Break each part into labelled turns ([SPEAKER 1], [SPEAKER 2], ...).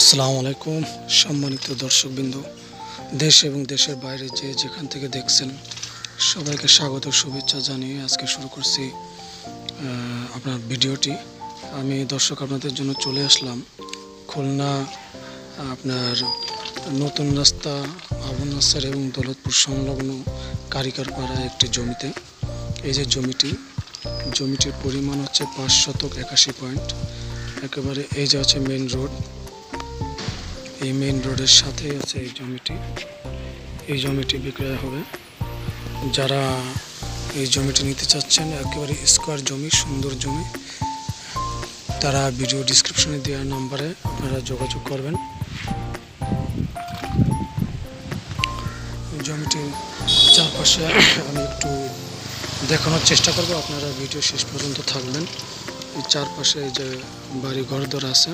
[SPEAKER 1] আসসালামু আলাইকুম, সম্মানিত দর্শকবৃন্দ, দেশ এবং দেশের বাইরে যে যেখান থেকে দেখছেন, সবাইকে স্বাগত, শুভেচ্ছা জানিয়ে আজকে শুরু করছি আপনার ভিডিওটি। আমি দর্শক আপনাদের জন্য চলে আসলাম, খুলনা, আপনার নতুন রাস্তা, আবুল নাসার এবং দৌলতপুর সংলগ্ন কারিগরপাড়া একটি জমিতে। এই যে জমিটি, জমিটির পরিমাণ হচ্ছে পাঁচ শতক একাশি পয়েন্ট, একেবারে এই যে আছে মেইন রোড এই মেইন রোডের সাথেই আছে এই জমিটি। এই জমিটি বিক্রয় হবে। যারা এই জমিটি নিতে চাচ্ছেন, একেবারে স্কোয়ার জমি, সুন্দর জমি, তারা ভিডিও ডিসক্রিপশনে দেওয়া নাম্বারে আপনারা যোগাযোগ করবেন। জমিটির চারপাশে আমি একটু দেখানোর চেষ্টা করব। আপনারা ভিডিও শেষ পর্যন্ত থাকবেন। এই চারপাশে যে বাড়ি ঘরদর আছে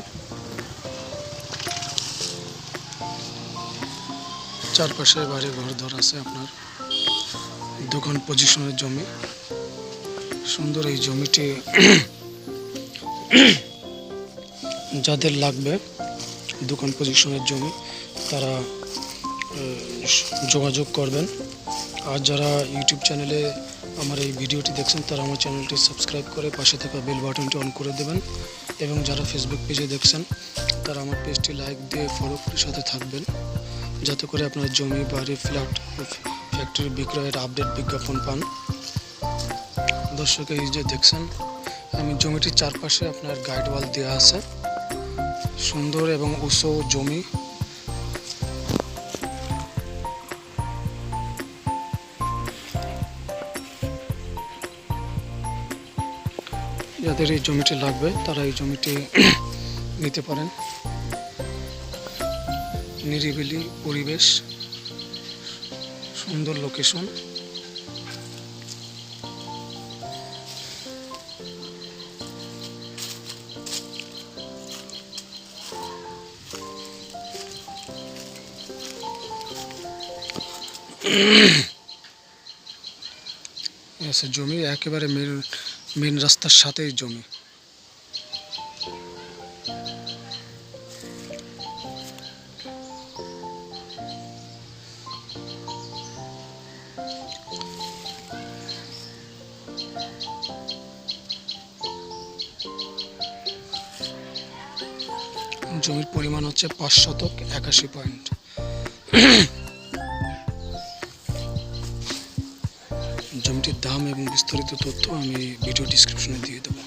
[SPEAKER 1] চারপাশে বাড়ি ঘরদর আছে আপনার। দোকান পজিশনের জমি। সুন্দর এই জমিটি যাদের লাগবে দোকান পজিশনের জমি, তারা যোগাযোগ করবেন। আর যারা ইউটিউব চ্যানেলে আমার এই ভিডিওটি দেখছেন, তারা আমার চ্যানেলটি সাবস্ক্রাইব করে পাশে থাকা বেল বাটনটি অন করে দেবেন। এবং যারা ফেসবুক পেজে দেখছেন, তারা আমার পেজটি লাইক দিয়ে ফলো করে সাথে থাকবেন। যাতে করে আপনার জমি, বাড়ি ফ্ল্যাট ফ্যাক্টরি বিক্রয়ের আপডেট বিজ্ঞাপন পান। দর্শক, এই যে দেখছেন, আমি জমিটির চারপাশে আপনার গাইড ওয়াল দেওয়া আছে। সুন্দর এবং উঁচু জমি। যাদের এই জমিটি লাগবে, তারা এই জমিটি নিতে পারেন। নিরিবিলি পরিবেশ সুন্দর লোকেশন জমি একেবারে মেন মেন রাস্তার সাথেই জমি। জমির পরিমাণ হচ্ছে পাঁচ শতক একাশি পয়েন্ট। জমিটির দাম এবং বিস্তারিত তথ্য আমি ভিডিও ডিসক্রিপশনে দিয়ে দেবো।